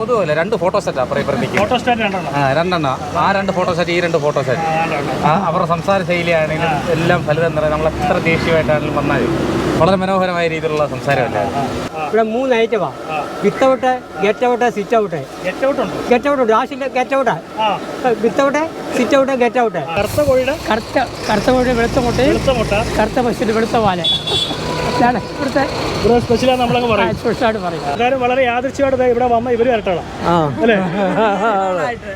പൊതുവല്ല രണ്ട് photo set അപ്പുറം ഇപ്പുറത്തേക്ക് ഫോട്ടോ സ്റ്റാറ്റ് രണ്ടെണ്ണം. ആ രണ്ടെണ്ണം. ആ രണ്ട് ഫോട്ടോ സെറ്റ് ഈ രണ്ട് ഫോട്ടോ സെറ്റ് ആ, അവരുടെ സംസാര ശൈലിയാണെങ്കിലും എല്ലാം ഫലിതം നിറയെ നമ്മൾ എത്ര ദേഷ്യമായിട്ടാണെങ്കിലും വന്നാലും വളരെ മനോഹരമായ രീതിയിലുള്ള സംസാരമല്ല ഇവിടെ മൂന്ന് ഐറ്റമാ without get out sit out get out ഉണ്ട്. ഗെറ്റ് ഔട്ട് ഉണ്ട്. ആശിന്റെ ഗെറ്റ് ഔട്ട് ആ. Without sit out get out കറുത്ത കോഴിയുടെ കറുത്ത കറുത്ത കോഴിയുടെ വെളുത്ത മുട്ട വെളുത്ത മുട്ട. കറുത്ത പശുവിന്റെ വെളുത്ത പാൽ ഇതാണ് ഇവിടുത്തെ ഇവിടെ സ്പെഷ്യലാന്ന് നമ്മളങ്ങ് പറയും. സ്പെഷ്യലായിട്ട് പറയും. എല്ലാവരും വളരെ യാദൃശ്യമായിട്ട് ഇവിടെ വന്ന ഇവർ വരട്ടോളാം അല്ലേ?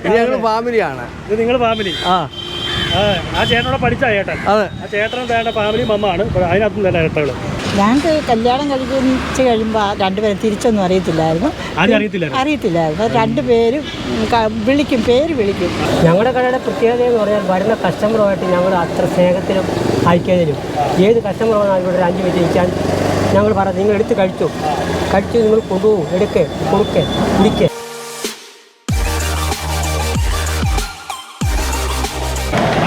ഞങ്ങൾ ഫാമിലിയാണ്. ഇത് നിങ്ങൾ ഫാമിലി. ആ. ആ ചേട്ടനോടെ പഠിച്ച ചേട്ടൻ അതെ. ആ ചേട്ടനും വേണ്ട ഫാമിലി മമ്മാണ് ആണ്. അതിനകത്തും തന്നെ ഇരട്ടകൾ ഞങ്ങൾക്ക് കല്യാണം കഴിച്ച് കഴിയുമ്പോൾ രണ്ടുപേരും തിരിച്ചൊന്നും അറിയത്തില്ലായിരുന്നു. ആരും അറിയത്തില്ലായിരുന്നു? രണ്ടുപേരും വിളിക്കും പേര് വിളിക്കും. ഞങ്ങളുടെ കടയുടെ പ്രത്യേകത എന്ന് പറഞ്ഞാൽ വരുന്ന കസ്റ്റമറുമായിട്ട് ഞങ്ങൾ അത്ര സ്നേഹത്തിലും ഐക്യതയിലും ഏത് കസ്റ്റമർ വന്നാൽ ഇവിടെ ഒരു അഞ്ച് മിനിറ്റ് ഇരിക്കാൻ ഞങ്ങൾ പറഞ്ഞു നിങ്ങൾ എടുത്ത് കഴിച്ചു? കഴിച്ചു നിങ്ങൾ കൊണ്ടുപോകും എടുക്ക് കൊടുക്ക് കുടിക്കേ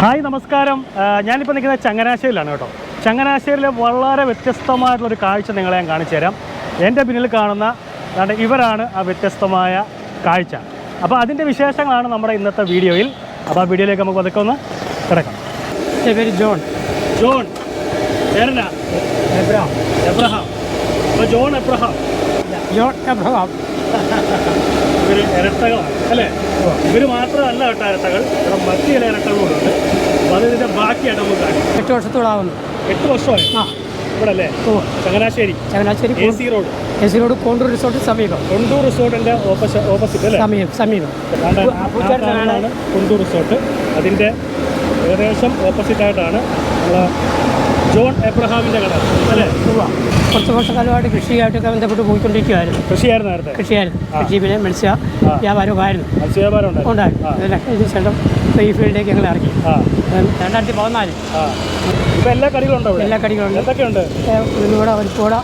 ഹായ് നമസ്കാരം. ഞാനിപ്പോൾ നിൽക്കുന്നത് ചങ്ങനാശ്ശേരിയിലാണ് കേട്ടോ. ചങ്ങനാശ്ശേരിയിലെ വളരെ വ്യത്യസ്തമായിട്ടുള്ളൊരു കാഴ്ച നിങ്ങളെ ഞാൻ കാണിച്ചു തരാം. എന്റെ പിന്നിൽ കാണുന്ന ഇവരാണ് ആ വ്യത്യസ്തമായ കാഴ്ച. അപ്പോൾ അതിന്റെ വിശേഷങ്ങളാണ് നമ്മുടെ ഇന്നത്തെ വീഡിയോയിൽ. അപ്പോൾ ആ വീഡിയോയിലേക്ക് നമുക്ക് അതൊക്കെ ഒന്ന് കിടക്കാം. എന്റെ പേര് ജോൺ. ജോൺ. എബ്രഹാം. എബ്രഹാം. അപ്പോൾ ജോൺ എബ്രഹാം. John Abraham. ഇവർ ഇരട്ടകളാണ് അല്ലേ? ഇവർ മാത്രമല്ല കേട്ടോ ഇരട്ടകൾ. ഇവിടെ മറ്റു ചില അപ്പോൾ അത് ഇതിന്റെ ബാക്കിയായിട്ട് നമുക്ക് കാണാം. എട്ട് വർഷത്തോളാവുന്നു. എട്ട് വർഷമായി. ആ. ഇവിടെ അല്ലേ ഓ. Changanassery. Changanassery A C road. A C road Kondoor resort സമീപം. കൊണ്ടൂർ റിസോർട്ടിന്റെ ഓപ്പോസിറ്റ് അല്ലേ? സമീപം സമീപം. കൊണ്ടൂർ റിസോർട്ട്. അതിന്റെ ഏകദേശം ഓപ്പോസിറ്റ് ആയിട്ടാണ് നമ്മളെ ജോൺ എബ്രഹാമിന്റെ കട. അല്ലേ? കുറച്ച് കുറച്ച് വർഷക്കാലമായിട്ട് കൃഷിയായിട്ടൊക്കെ ബന്ധപ്പെട്ട് പോയിക്കൊണ്ടിരിക്കുകയായിരുന്നു കൃഷിയായിരുന്നു നേരത്തെ. കൃഷിയായിരുന്നു. കൃഷി പിന്നെ മത്സ്യ വ്യാപാരമൊക്കെ ആയിരുന്നു മത്സ്യ വ്യാപാരം ഉണ്ടായിരുന്നു ഉണ്ടായിരുന്നു ശേഷം ഇപ്പോൾ ഈ ഫീൽഡിലേക്ക് ഞങ്ങൾ ഇറങ്ങി. രണ്ടായിരത്തി പതിനാല്. എല്ലാ കടികളും ഉണ്ടോ ഇവിടെ എല്ലാ കടികളുണ്ട് എന്തൊക്കെയുണ്ട്? ഉഴുന്നുവട പരിപ്പുവട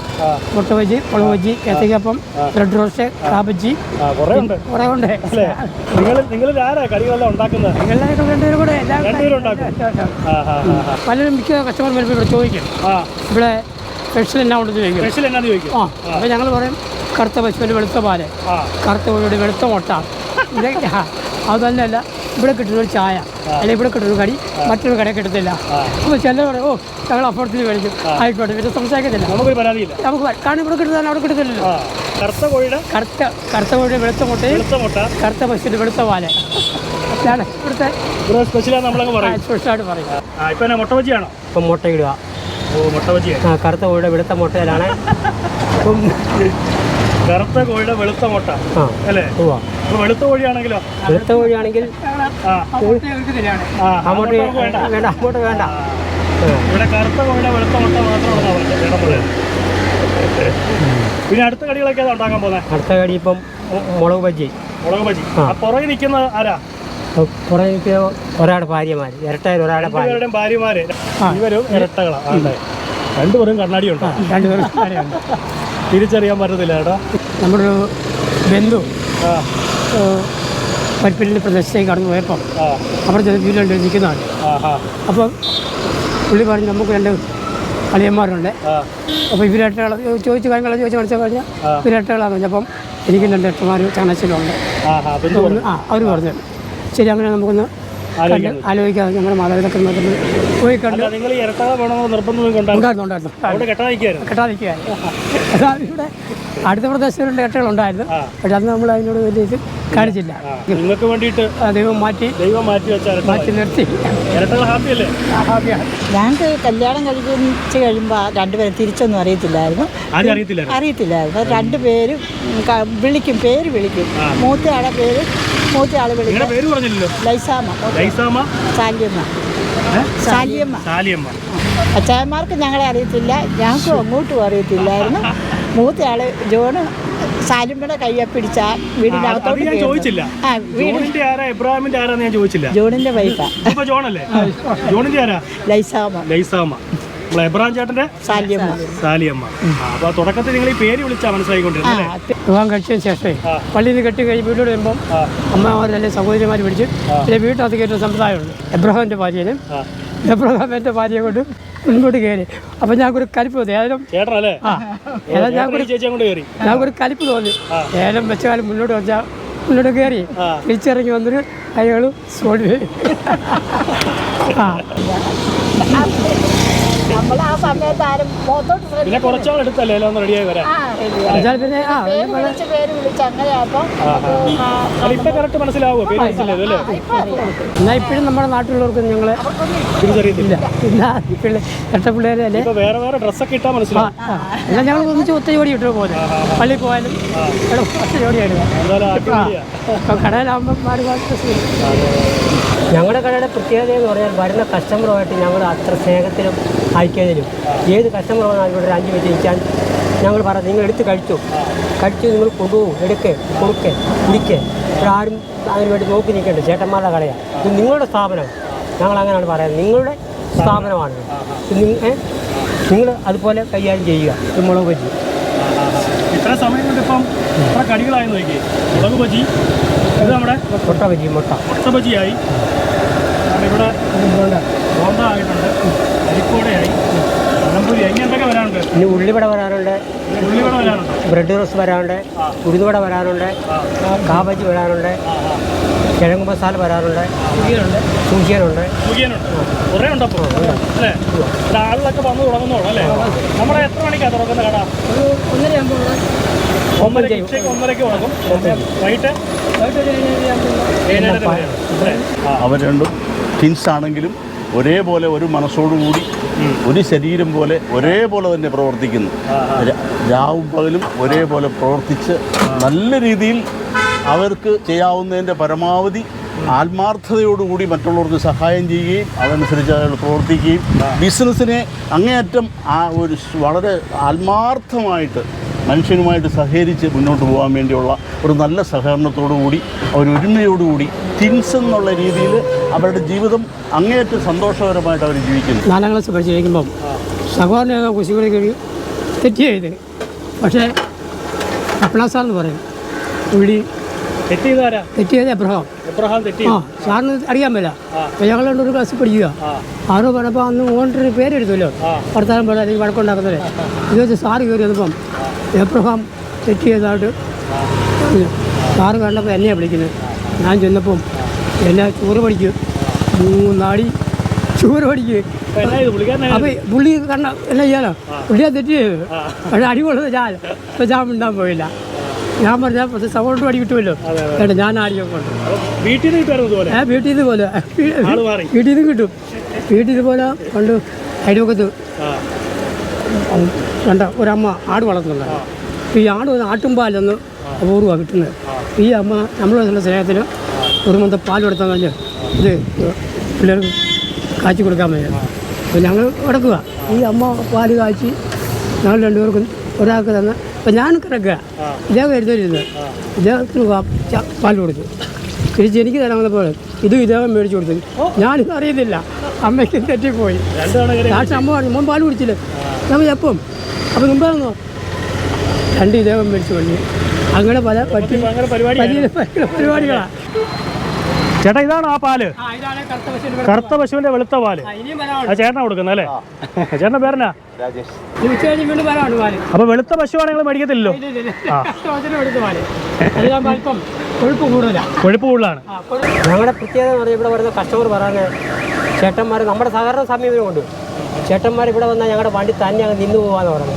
മുട്ട ബജി മുളക് ബജി ഏത്തയ്ക്കപ്പം ബ്രെഡ് റോസ്റ്റ് കാബജി. കുറെ ഉണ്ട്. കുറേ ഉണ്ട്. അല്ലേ? നിങ്ങൾ ആരാ കടികളെല്ലാം ഉണ്ടാക്കുന്നത്? രണ്ടുപേരും കൂടെ പലരും മിക്ക കസ്റ്റമർ വരുമ്പോൾ ഇവിടെ ചോദിക്കും. ഇവിടെ സ്പെഷ്യൽ എന്നാ ഉണ്ടെന്ന് ചോദിക്കും. സ്പെഷ്യൽ എന്നാന്ന് ചോദിക്കും? ആ അപ്പോൾ ഞങ്ങൾ പറയും കറുത്ത പശുവിന്റെ വെളുത്ത പാൽ കറുത്ത കോഴിയുടെ വെളുത്ത മുട്ട. അതല്ലല്ല ഇവിടെ കിട്ടുന്നൊരു ചായ അല്ലെങ്കിൽ ഇവിടെ കിട്ടുന്ന ഒരു കടി മറ്റൊരു കടയിൽ കിട്ടത്തില്ല. അപ്പോൾ ചിലർ പറയും ഓ ഞങ്ങൾ അപ്പുറത്തിന് മേടിക്കും. ആയിക്കോട്ടെ പിന്നെ സംസാരിക്കത്തില്ല. നമുക്ക് പരാതിയില്ല. നമുക്ക് കാരണം ഇവിടെ കിട്ടുന്നതാണ് അവിടെ കിട്ടത്തില്ലല്ലോ. ആ. കറുത്ത കോഴിയുടെ കറുത്ത കറുത്ത കോഴിയുടെ വെളുത്ത മുട്ടയും വെളുത്ത മുട്ട. കറുത്ത പശുവിന്റെ വെളുത്ത ഇതാണ് ഇവിടുത്തെ സ്പെഷ്യലായിട്ട് പറയും. ഇപ്പൊ മുട്ട ബജിയാണോ? ഇപ്പം മുട്ട ഇടുക. ഓ മുട്ട ബജിയാ. ആ കറുത്ത കോഴിയുടെ വെളുത്ത മുട്ടയിലാണ്. കറുത്ത കോഴിയുടെ വെളുത്ത മുട്ട. അല്ലേ? വെളുത്ത കോഴിയാണെങ്കിലോ? വെളുത്ത കോഴിയാണെങ്കിൽ അങ്ങോട്ട് വേണ്ട. വേണ്ട അങ്ങോട്ട് വേണ്ട. ഇവിടെ കറുത്ത കോഴിയുടെ വെളുത്ത മുട്ട മാത്രമാണ് പിന്നെ അടുത്ത കടികളൊക്കെ ഉണ്ടാക്കാൻ പോകുന്നത് അടുത്ത കടി ഇപ്പം മുളക് ബജി മുളക് ബജി പുറകെ നിൽക്കുന്ന ആരാ? കുറേ എനിക്ക് ഒരാളുടെ ഭാര്യമാര്. ഇരട്ടയിൽ ഒരാളുടെ ഭാര്യ. ഭാര്യമാര്. ഇവരും ഇരട്ടകളാ. ആണ്ടെ? രണ്ടുപേരും കണ്ണാടി ഉണ്ടോ? രണ്ടുപേരും തിരിച്ചറിയാൻ പറ്റത്തില്ല കേട്ടോ നമ്മുടെ ഒരു ബന്ധു ആ പരിപ്പിന്റെ പ്രദേശത്തേക്ക് കടന്നു പോയപ്പോൾ അവർ അവിടെ ചെന്ന് വീട്ടിലുണ്ട് നിൽക്കുന്നതാണ്. അപ്പം പുള്ളി പറഞ്ഞു നമുക്ക് രണ്ട് അളിയന്മാരുണ്ട്. അപ്പോൾ ഇവരട്ടകൾ ചോദിച്ചു കാര്യങ്ങൾ ചോദിച്ച് മനസ്സിലാക്കി കഴിഞ്ഞാൽ ആ. ഇവരട്ടകളാന്ന് പറഞ്ഞപ്പം എനിക്കും രണ്ട് എട്ടന്മാർ ചങ്ങനാശ്ശേരിയിലുണ്ട്. ആ അവർ പറഞ്ഞു. ശരി അങ്ങനെ നമുക്കൊന്ന് ആലോചിക്കാതെ ആലോചിക്കാം. ഞങ്ങളുടെ മാതാപിതാക്കൾ പോയി കണ്ടു. ഉണ്ടായിരുന്നു ഉണ്ടായിരുന്നു. കെട്ടാതിരിക്കുകയായിരുന്നു അതാ ഇവിടെ അടുത്ത പ്രദേശത്തുണ്ട് ഉണ്ടായിരുന്നു പക്ഷെ അന്ന് നമ്മൾ അതിനോട് വലിയ കാണിച്ചില്ല. നിങ്ങൾക്ക് വേണ്ടിയിട്ട് ദൈവം മാറ്റി ദൈവം മാറ്റി മാറ്റി നിർത്തി. ഞങ്ങൾക്ക് കല്യാണം കഴിച്ച് കഴിയുമ്പോൾ രണ്ടുപേരും തിരിച്ചൊന്നും അറിയത്തില്ലായിരുന്നു. അറിയത്തില്ലായിരുന്നു? രണ്ടുപേരും വിളിക്കും പേര് വിളിക്കും. മൂത്തയാളെ പേര് മൂത്തയാളെ വിളിക്കും. പേര് പറഞ്ഞില്ലല്ലോ? ലൈസാമ ലൈസാമ സാലിയമ്മ സാലിയമ്മ സാലിയമ്മ അച്ചായന്മാർക്ക് ഞങ്ങളെ അറിയത്തില്ല. ഞങ്ങൾക്കും അങ്ങോട്ടും അറിയത്തില്ലായിരുന്നു. മൂത്തയാൾ ജോണ് സാലിമ്മയുടെ കയ്യെ പിടിച്ചാൽ വീടിന്റെ വീടിനകത്തോട്ട് ഞാൻ ചോദിച്ചില്ല. ആ വീട് ജോണിന്റെ ആരാ? എബ്രാഹിമിന്റെ ആരാന്ന് ഞാൻ ചോദിച്ചില്ല. ജോണിന്റെ വൈഫാ ഇപ്പൊ ജോണല്ലേ? ജോണിന്റെ ആരാ? ലൈസാമ. ലൈസാമ. നമ്മളെ ചേട്ടന്റെ? സാലിയമ്മ. സാലിയമ്മ. ആ, അപ്പൊ ആ തുടക്കത്തിൽ നിങ്ങൾ ഈ പേര് വിളിച്ചാ മനസ്സിലായിക്കൊണ്ടിരുന്നത് ആ അല്ലേ? വിവാഹം കഴിച്ചതിന് ശേഷമേ ആ. പള്ളിയിൽ നിന്ന് കെട്ടി കഴിഞ്ഞ് വീട്ടിൽ വരുമ്പം ആ. അമ്മമാരല്ലേ സഹോദരിമാർ പിടിച്ച് പിന്നെ വീട്ടിനകത്ത് കയറ്റുന്ന സമ്പ്രദായമുണ്ട്. എബ്രഹാമിന്റെ ഭാര്യനും ആ. എബ്രഹാമിന്റെ ഭാര്യയെ കൊണ്ട് മുൻപോട്ട് കയറി. അപ്പം ഞങ്ങൾക്കൊരു കലിപ്പ് തോന്നി. ഏതായാലും ആ ഏതായാലും കയറി. ഞങ്ങൾക്കൊരു കലിപ്പ് തോന്നി. ഏലം വെച്ച കാലം മുന്നോട്ട് വെച്ചാൽ മുന്നോട്ട് കയറി. തിരിച്ചിറങ്ങി വന്നിട്ട് അയാൾ സ്പോട്ടിൽ ആ. നമ്മൾ ആ സമയത്ത് ആരും മുഖത്തോട്ട് പിന്നെ. കുറച്ചാൾ എടുത്തല്ലേ? എല്ലാം റെഡിയായി വരാം പിന്നെ ആ പേര് വിളിച്ച് വിളിച്ച് ഇപ്പൊ കറക്റ്റ് മനസ്സിലാവുമോ പേര് അല്ലേ? എന്നാ ഇപ്പോഴും നമ്മുടെ നാട്ടിലുള്ളവർക്ക് ഞങ്ങൾ തിരിച്ചറിയത്തില്ല ഇല്ല. പിള്ളേ എട്ട പിള്ളേരെ അല്ലേ? ഇപ്പൊ വേറെ വേറെ ഡ്രസ്സൊക്കെ ഇട്ടാ മനസ്സിലാവും. എല്ലാം ഞങ്ങൾ ഒന്നിച്ച് ഒത്ത ജോഡി ഇട്ടു പോലെ പള്ളിയിൽ പോയാലും ഒത്ത. ഇപ്പം കടയിലാകുമ്പോൾ മാറി മാറി ഡ്രസ്സ് ചെയ്യും. ഞങ്ങളുടെ കടയുടെ പ്രത്യേകത എന്ന് പറഞ്ഞാൽ വരുന്ന കസ്റ്റമറുമായിട്ട് ഞങ്ങൾ അത്ര സ്നേഹത്തിലും ഐക്യതയിലും ഏത് കസ്റ്റമർ വന്നാൽ ഇവിടെ ഒരു അഞ്ച് മിനിറ്റ് ഇരിക്കാൻ ഞങ്ങൾ പറഞ്ഞു നിങ്ങൾ എടുത്ത് കഴിച്ചു? കഴിച്ചു നിങ്ങൾ കൊണ്ടുപോകും എടുക്ക് കൊടുക്ക് കുടിക്ക് ഇവിടെ ആരും അതിന് വേണ്ടി നോക്കി നിൽക്കേണ്ട ചേട്ടന്മാരുടെ കടയാണ് ഇത് നിങ്ങളുടെ സ്ഥാപനം. ഞങ്ങൾ അങ്ങനെയാണ് പറയുന്നത്. നിങ്ങളുടെ സ്ഥാപനമാണ് നിങ്ങൾ അതുപോലെ കൈകാര്യം ചെയ്യുക. മുളക് ബജി. ഇത്ര സമയം കൊണ്ട് ഇപ്പം കടികളായി നോക്കി. മുളക് ബജി. ഇത് നമ്മുടെ മുട്ട ബജി മുട്ട. മുട്ട ബജിയായി. ഇവിടെ ബോണ്ട ആയിട്ടുണ്ട്. അരിക്കോടയായി. ഇനി ഉള്ളിവട വരാറുണ്ട് ഉള്ളിവട വരാനുണ്ട്? ബ്രെഡ് റോസ് വരാറുണ്ട് ഉഴുതുവട വരാറുണ്ട് കാബജി വരാറുണ്ട് കിഴങ്ങ് മസാല വരാറുണ്ട് സൂചിയനുണ്ട് ആളുകളൊക്കെ വന്ന് തുടങ്ങുന്നോളൂ അല്ലേ? നമ്മളെ എത്ര മണിക്കാണ് തുറക്കുന്ന കട? ഉച്ചയ്ക്ക് വൈകിട്ട് അവർ രണ്ടും ട്വിൻസ് ആണെങ്കിലും ഒരേപോലെ ഒരു മനസ്സോടുകൂടി ഒരു ശരീരം പോലെ ഒരേപോലെ തന്നെ പ്രവർത്തിക്കുന്നു. രാവും പകലും ഒരേപോലെ പ്രവർത്തിച്ച് നല്ല രീതിയിൽ അവർക്ക് ചെയ്യാവുന്നതിന്റെ പരമാവധി ആത്മാർത്ഥതയോടുകൂടി മറ്റുള്ളവർക്ക് സഹായം ചെയ്യുകയും അതനുസരിച്ച് അയാൾ പ്രവർത്തിക്കുകയും ബിസിനസ്സിനെ അങ്ങേയറ്റം ആ ഒരു വളരെ ആത്മാർത്ഥമായിട്ട് മനുഷ്യനുമായിട്ട് സഹകരിച്ച് മുന്നോട്ട് പോകാൻ വേണ്ടിയുള്ള ഒരു നല്ല സഹകരണത്തോടു കൂടി ഒരു ഒരുമയോടുകൂടി തിൻസ് എന്നുള്ള രീതിയിൽ അവരുടെ ജീവിതം അങ്ങേയറ്റം സന്തോഷകരമായിട്ട് അവർ ജീവിക്കുന്നു. നാലാം ക്ലാസ് പഠിച്ചിരിക്കുമ്പം സഹോദരനെ കുശികളി കഴിയും തെറ്റ് ചെയ്ത് പക്ഷേ അപ്ലാസാന്ന് പറയും. പുള്ളി തെറ്റിയത് എബ്രഹാം. ആ സാറിന് അറിയാൻ പറ്റില്ല ഞങ്ങൾ രണ്ടൊരു ക്ലാസ് പഠിക്കുക. ആറ് പറഞ്ഞപ്പോൾ അന്ന് ഓണ്ടൊരു പേരെടുത്തല്ലോ വർത്താനം പോലെ അല്ലെങ്കിൽ വഴക്കുണ്ടാക്കുന്നത് ഇത് വെച്ച് സാറ് കയറി വന്നപ്പം എബ്രഹാം തെറ്റ് ചെയ്തതായിട്ട്. സാറ് കണ്ടപ്പോൾ എന്നെയാണ് വിളിക്കുന്നത്. ഞാൻ ചെന്നപ്പം എന്നെ ചോറ് പഠിക്കും. മൂന്നാടി ചോറ് പഠിക്കും. അപ്പം പുള്ളി കണ്ട എന്നാ ചെയ്യാനോ? പുള്ളിയാ തെറ്റ് ചെയ്തത് പക്ഷേ അടിപൊളി ഞാൻ. ഇപ്പൊ ഞാൻ മിണ്ടാൻ പോയില്ല. ഞാൻ പറഞ്ഞ സൗണ്ട് അടി കിട്ടുമല്ലോ. കേട്ടോ ഞാൻ ആടിയൊക്കെ കൊണ്ട്. വീട്ടിൽ നിന്ന് കിട്ടുമായിരുന്നു ഏ വീട്ടിൽ നിന്ന് പോലെ. വീട്ടിൽ നിന്ന് കിട്ടും. വീട്ടിൽ നിന്ന് പോലെ പണ്ട് അടിമുഖത്ത് കണ്ട ഒരമ്മ ആട് വളർത്തുന്നുണ്ട്. ഈ ആട് ആട്ടുംപാലൊന്ന് അപൂർവമാണ് കിട്ടുന്നത്. ഈ അമ്മ നമ്മളെ സ്നേഹത്തിന് ഒരു മന്ത പാൽ കൊടുത്താൽ കഴിഞ്ഞ് ഇത് പിള്ളേർക്ക് കാച്ചി കൊടുക്കാൻ വയ്യ. അപ്പോൾ ഞങ്ങൾ കിടക്കുക ഈ അമ്മ പാൽ കാച്ചി ഞങ്ങൾ രണ്ടുപേർക്കും ഒരാൾക്ക് തന്നെ. അപ്പം ഞാൻ കിടക്കുക ഇദ്ദേഹം കരുതരുത് ഇദ്ദേഹത്തിന് പാൽ കൊടുത്തു. തിരിച്ച് എനിക്ക് തരാൻ വന്നപ്പോൾ ഇതും ഇദ്ദേഹം മേടിച്ചു കൊടുത്തു. ഞാനിത് അറിയുന്നില്ല. അമ്മയ്ക്ക് തെറ്റിപ്പോയി. പക്ഷെ അമ്മ പറഞ്ഞു മോൻ പാൽ കുടിച്ചില്ലേ? നമ്മൾ ചപ്പം അപ്പം മുമ്പാണെന്നോ രണ്ട് ഇദ്ദേഹം മേടിച്ചു വണ്ടി. അങ്ങനെ പല പറ്റി പരിപാടികളാണ് ചേട്ടാ ഇതാണ് ആ പാൽ. കറുത്ത പശുവിന്റെ വെളുത്ത പാൽ. ആ ചേട്ടനാ കൊടുക്കുന്നത് അല്ലേ? ചേട്ടന്റെ പേരനാ അപ്പൊ വെളുത്ത പശുവാണ് നിങ്ങൾ മേടിക്കത്തില്ലല്ലോ? കൊഴുപ്പ് കൂടുതലാണ്. ഞങ്ങളുടെ പ്രത്യേകത ഇവിടെ വരുന്ന കസ്റ്റമർ പറയുന്നത് ചേട്ടന്മാർ നമ്മുടെ സഹകരണ സമീപനമുണ്ട് ചേട്ടന്മാർ ഇവിടെ വന്നാൽ ഞങ്ങളുടെ വണ്ടി തന്നെ അങ്ങ് നിന്ന് പോകാന്ന് പറഞ്ഞു.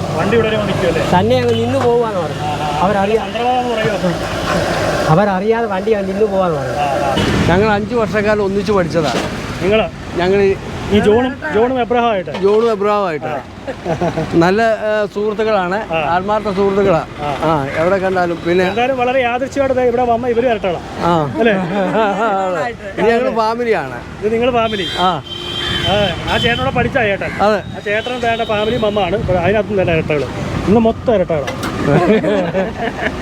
തന്നെ അങ്ങ് നിന്ന് പോകാന്ന് പറഞ്ഞു. അവരറിയാ അവരറിയാതെ വണ്ടി അങ്ങ് നിന്ന് പോകാന്ന് പറഞ്ഞു. ഞങ്ങൾ അഞ്ച് വർഷക്കാലം ഒന്നിച്ച് പഠിച്ചതാണ്. നിങ്ങൾ ഞങ്ങൾ ഈ ജോണും ജോണും എബ്രഹാമായിട്ട്. ജോണും എബ്രാമായിട്ടാണ് നല്ല സുഹൃത്തുക്കളാണ്. ആത്മാർത്ഥ സുഹൃത്തുക്കളാണ് ആ. എവിടെ കണ്ടാലും പിന്നെ എന്തായാലും വളരെ യാദൃശ്യമായിട്ട് ഇവിടെ വന്ന ഇവർ വരട്ടോളാം ആ. അല്ലേ? ഞങ്ങൾ ഫാമിലിയാണ്. ഇത് നിങ്ങൾ ഫാമിലി. ആ. ആ ചേട്ടനോട് പഠിച്ച ചേട്ടൻ. അതെ. ആ ചേട്ടനും തേട്ട ഫാമിലി മമ്മാണ്. അതിനകത്തും തന്നെ ഇരട്ടകൾ ഇന്ന് മൊത്തം ഇരട്ടകളാണ്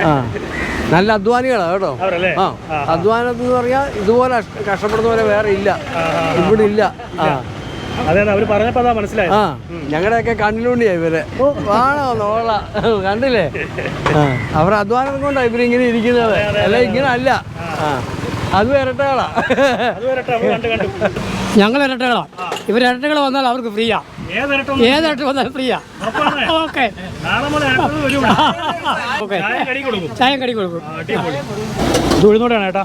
ആ. നല്ല അധ്വാനികളാണ് കേട്ടോ. ആ. അധ്വാനം എന്ന് പറഞ്ഞാൽ ഇതുപോലെ കഷ്ടപ്പെടുന്ന പോലെ വേറെ ഇല്ല. ഇവിടെ ഇല്ല. ആ. അതെ അവർ അതാ ആ ഞങ്ങളുടെയൊക്കെ കണ്ണിലൂണ്ടിയാ ഇവർ. ആണോ നോള? കണ്ടില്ലേ? അവർ അവരുടെ അധ്വാനം ഇവർ ഇവരിങ്ങനെ ഇരിക്കുന്നത്. അല്ല ഇങ്ങനെ അല്ല. അത് ഇരട്ടകളാ. കണ്ടു ഞങ്ങൾ ഇരട്ടകളാ. ഇവർ ഇരട്ടകൾ വന്നാൽ അവർക്ക് ഫ്രീയാ. ഏതിരട്ട വന്നാൽ വന്നാലും ഫ്രീയാ. ഓക്കെ. ഓക്കെ. ചായ കടി കൊടുക്കും. ചായം കടി കൊടുക്കും. അടിപൊളി. ഇത് ഉഴുന്നോടെയാണ് ഏട്ടാ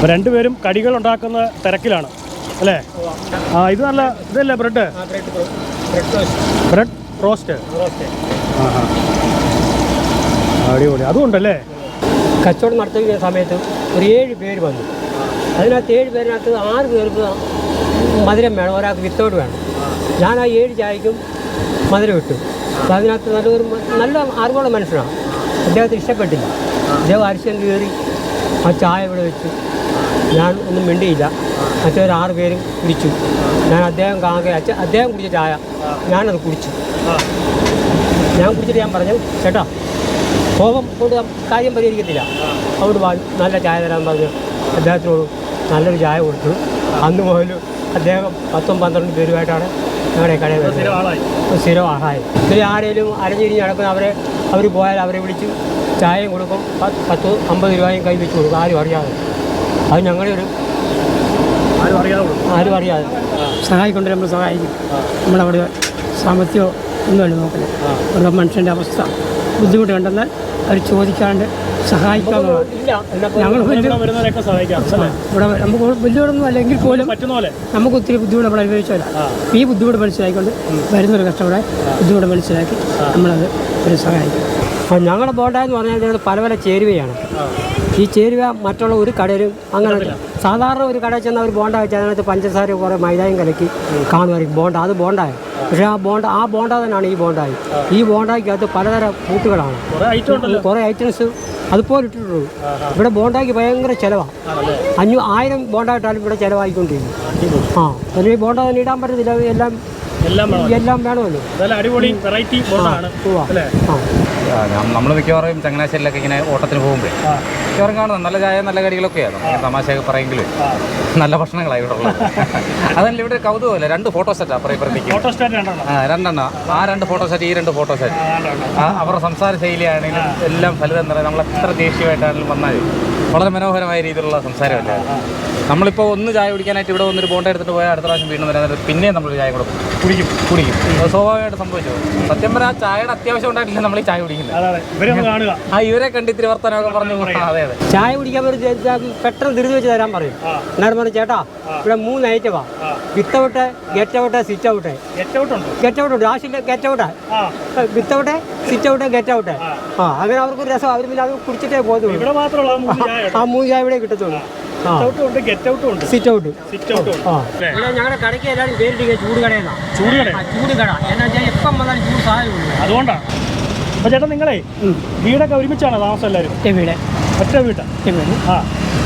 അപ്പൊ രണ്ടുപേരും കടികൾ ഉണ്ടാക്കുന്ന തിരക്കിലാണ്. അല്ലേ? ആ ഇത് നല്ല ഇതല്ലേ ബ്രെഡ്? Bread roast. അടിപൊളി. അതും ഉണ്ടല്ലേ? കച്ചവടം നടത്തുന്ന സമയത്ത് ഒരു ഏഴ് പേര് വന്നു. അതിനകത്ത് ഏഴ് പേരിനകത്ത് ആറ് പേർക്ക് മധുരം വേണം ഒരാൾക്ക് വിത്തോട് വേണം. ഞാൻ ആ ഏഴ് ചായക്കും മധുരം ഇട്ടു. അപ്പോൾ അതിനകത്ത് നല്ലൊരു നല്ല അറിവുള്ള മനുഷ്യനാണ്. അദ്ദേഹത്തിന് ഇഷ്ടപ്പെട്ടില്ല. അദ്ദേഹം അരിശം കയറി ആ ചായ ഇവിടെ വെച്ചു. ഞാൻ ഒന്നും മിണ്ടിയില്ല. മറ്റൊരു ആറ് പേരും കുടിച്ചു. ഞാൻ അദ്ദേഹം കാണുക അച്ഛൻ അദ്ദേഹം കുടിച്ച ചായ ഞാനത് കുടിച്ചു. ഞാൻ കുടിച്ചിട്ട് ഞാൻ പറഞ്ഞു ചേട്ടാ കോപം കൊണ്ട് കാര്യം പരിഹരിക്കത്തില്ല. വാ നല്ല ചായ തരാൻ പറഞ്ഞു. അദ്ദേഹത്തിനോട് നല്ലൊരു ചായ കൊടുത്തു. അന്ന് മുതൽ അദ്ദേഹം പത്തും പന്ത്രണ്ട് പേരുമായിട്ടാണ് ഞങ്ങളുടെ കടയിൽ വരുന്നത്. സ്ഥിരം ആഹായി പിന്നെ ആരെങ്കിലും അരഞ്ഞിരിഞ്ഞ് നടക്കുന്ന അവരെ അവർ പോയാൽ അവരെ വിളിച്ച് ചായയും കൊടുക്കും. പത്ത് അമ്പത് രൂപയും കൈ വെച്ച് കൊടുക്കും. ആരും അറിയാതെ. അത് ഞങ്ങളുടെ ഒരു ആരും അറിയാതെ കൊടുക്കും. ആരും അറിയാതെ. സഹായിക്കൊണ്ട് നമ്മൾ സഹായിക്കും. നമ്മളവിടെ സാമ്പത്തികമോ ഒന്നുമല്ല നോക്കുന്നത് അവരുടെ മനുഷ്യന്റെ അവസ്ഥ ബുദ്ധിമുട്ട് കണ്ടെന്നാൽ അവർ ചോദിക്കാണ്ട് സഹായിക്കാമെന്നുള്ളത് ഞങ്ങൾ ഇവിടെ വരുന്നവരെയൊക്കെ സഹായിക്കാം. അല്ലേ? ഇവിടെ നമുക്ക് വലിയവരൊന്നും അല്ലെങ്കിൽ പോലും പറ്റുന്ന പോലെ. നമുക്ക് ഒത്തിരി ബുദ്ധിമുട്ട് നമ്മൾ അനുഭവിച്ചല്ല ഈ ബുദ്ധിമുട്ട് മനസ്സിലാക്കിക്കൊണ്ട് വരുന്നൊരു കഷ്ടപ്പെടാൻ ബുദ്ധിമുട്ട് മനസ്സിലാക്കി നമ്മളത് ഒരു സഹായിക്കും. ആ, ഞങ്ങളുടെ ബോണ്ട എന്ന് പറഞ്ഞാൽ ഞങ്ങൾ പല പല ചേരുവയാണ്. ഈ ചേരുവ മറ്റുള്ള ഒരു കടയിലും അങ്ങനെ സാധാരണ ഒരു കടയിൽ ചെന്ന ഒരു ബോണ്ട വെച്ചാൽ അതിനകത്ത് പഞ്ചസാര കുറേ മൈദായും കലക്കി കാണുമായിരിക്കും. ബോണ്ട അത് ബോണ്ടായ പക്ഷേ ആ ബോണ്ട ആ ബോണ്ട തന്നെയാണ് ഈ ബോണ്ടായി. ഈ ബോണ്ടായ്ക്കകത്ത് പലതരം കൂട്ടുകളാണ് കുറെ ഐറ്റംസ് അതുപോലെ ഇട്ടിട്ടുള്ളൂ. ഇവിടെ ബോണ്ടായ്ക്ക് ഭയങ്കര ചിലവാണ് അഞ്ഞൂ ആയിരം ബോണ്ട ഇട്ടാലും ഇവിടെ ചിലവായിക്കൊണ്ടിരിക്കും ആ അതിന് ഈ ബോണ്ട തന്നെ ഇടാൻ പറ്റത്തില്ല. എല്ലാം എല്ലാം എല്ലാം വേണമല്ലോ നല്ല അടിപൊളി വെറൈറ്റി ബോണ്ടാണ് അല്ലേ? ആ. നമ്മൾ മിക്കവാറും ചങ്ങനാശ്ശേരിയിലൊക്കെ ഇങ്ങനെ ഓട്ടത്തിന് പോകുമ്പോഴേ ആ. മിക്കവാറും കാണുന്നത് നല്ല ചായ നല്ല കടികളൊക്കെയാണ് തമാശയൊക്കെ പറയെങ്കിലും നല്ല ഭക്ഷണങ്ങളായി ഇവിടെ ഉള്ളത്. അതല്ല ഇവിടെ ഒരു കൗതുകമല്ല. രണ്ട് ഫോട്ടോ സ്റ്റാറ്റ് രണ്ടെണ്ണം. ആ രണ്ടെണ്ണം. ആ രണ്ട് ഫോട്ടോ സെറ്റ് ഈ രണ്ട് ഫോട്ടോ സെറ്റ് ആ അവരുടെ സംസാര ശൈലിയാണെങ്കിലും എല്ലാം ഫലിതം നിറയെ നമ്മൾ എത്ര ദേഷ്യമായിട്ടാണെങ്കിലും വന്നാൽ വളരെ മനോഹരമായ രീതിയിലുള്ള സംസാരമല്ല? നമ്മളിപ്പോൾ ഒന്ന് ചായ കുടിക്കാനായിട്ട് ഇവിടെ വന്നൊരു ബോണ്ട എടുത്തിട്ട് പോയാൽ അടുത്ത പ്രാവശ്യം വീണ്ടും വരാൻ പിന്നെ പിന്നെയും നമ്മളൊരു ചായ കൊടുക്കും. കുടിക്കും കുടിക്കും. സ്വാഭാവികമായിട്ട് സംഭവിച്ചു. സത്യം പറഞ്ഞാൽ ആ ചായയുടെ അത്യാവശ്യം ഉണ്ടായിട്ടില്ല നമ്മൾ ഈ ചായ കുടിക്കുന്നത് അതെ അതെ. കാണുക. ആ ഇവരെ കണ്ട് ഇത്തിരി വർത്തനമൊക്കെ പറഞ്ഞു അതെ അതെ. ചായ കുടിക്കാൻ പെട്ടെന്ന് ധൃതി വെച്ച് തരാൻ പറയും. എന്നാലും പറഞ്ഞു ചേട്ടാ ഇവിടെ മൂന്ന് ഐറ്റമാ without get out sit out. Get out ഉണ്ട്. ഗെറ്റ് ഔട്ട് ഉണ്ട്. ആവശ്യമില്ല ഗെറ്റ് ഔട്ട്. ആ. Without sit out get out. ആ. അങ്ങനെ അവർക്ക് ഒരു രസം അവർ പിന്നെ അത് കുടിച്ചിട്ടേ പോകുന്നുള്ളൂ ആ മൂന്ന് ചായ ആ മൂന്ന് ചായ ഇവിടെ കിട്ടത്തുള്ളൂ. ഉണ്ട് ഗെറ്റ് ഔട്ടും ഉണ്ട്. സിറ്റ് ഔട്ട് സിറ്റ് ഔട്ടും ഉണ്ട്. ഇവിടെ ഞങ്ങളുടെ കടയ്ക്ക് എല്ലാവരും പേരിട്ടിരിക്കുക ചൂട് കടയെന്നാണ് ചൂട് കട ചൂട് കട എന്നാ വെച്ചാൽ എപ്പം വന്നാലും ചൂട് സാധനമുള്ളൂ അതുകൊണ്ടാണ് അപ്പൊ ചേട്ടാ നിങ്ങളെ വീടൊക്കെ ഒരുമിച്ചാണ് താമസം എല്ലാവരും? ഒറ്റ വീട്. ഒറ്റ വീട്ടാ ഒറ്റ വീട്. ആ.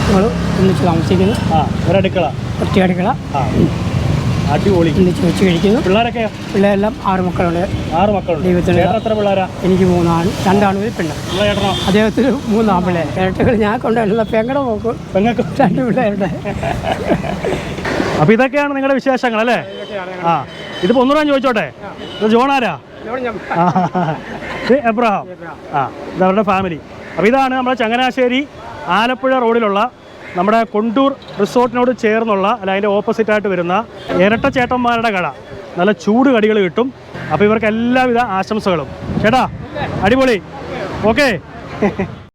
നമ്മൾ ഒന്നിച്ച് താമസിക്കുന്നു. ആ ഒരടുക്കള. ഒറ്റ അടുക്കള. ആ. അടിപൊളി. ഒന്നിച്ച് വെച്ച് കഴിക്കുന്നു. പിള്ളേരൊക്കെ? പിള്ളേരെല്ലാം ആറ് മക്കളുണ്ട്. ആറ് മക്കളുണ്ട്. ദൈവത്തിന് എത്ര പിള്ളേരാ? എനിക്ക് മൂന്നാണ്. രണ്ടാണ് ഒരു പെണ്ണ്. അദ്ദേഹത്തിന് മൂന്നാം പിള്ളേർ ഇരട്ടകൾ ഞാൻ കൊണ്ടുവരുന്ന പെങ്ങടെ നോക്കും പെങ്ങൾക്ക്? രണ്ട് പിള്ളേരുടെ. അപ്പൊ ഇതൊക്കെയാണ് നിങ്ങളുടെ വിശേഷങ്ങൾ അല്ലേ? ആ. ഇതിപ്പോ ഒന്നുകൂടെ ചോദിച്ചോട്ടെ? ഇത് ഇത് എബ്രഹാം. ആ ഇത് അവരുടെ ഫാമിലി അപ്പോൾ ഇതാണ് നമ്മുടെ ചങ്ങനാശ്ശേരി ആലപ്പുഴ റോഡിലുള്ള നമ്മുടെ കൊണ്ടൂർ റിസോർട്ടിനോട് ചേർന്നുള്ള അല്ല അതിന്റെ ഓപ്പോസിറ്റായിട്ട് വരുന്ന ഇരട്ട ചേട്ടന്മാരുടെ കട. നല്ല ചൂട് കടികൾ കിട്ടും. അപ്പോൾ ഇവർക്ക് എല്ലാവിധ ആശംസകളും. ചേട്ടാ അടിപൊളി. ഓക്കേ.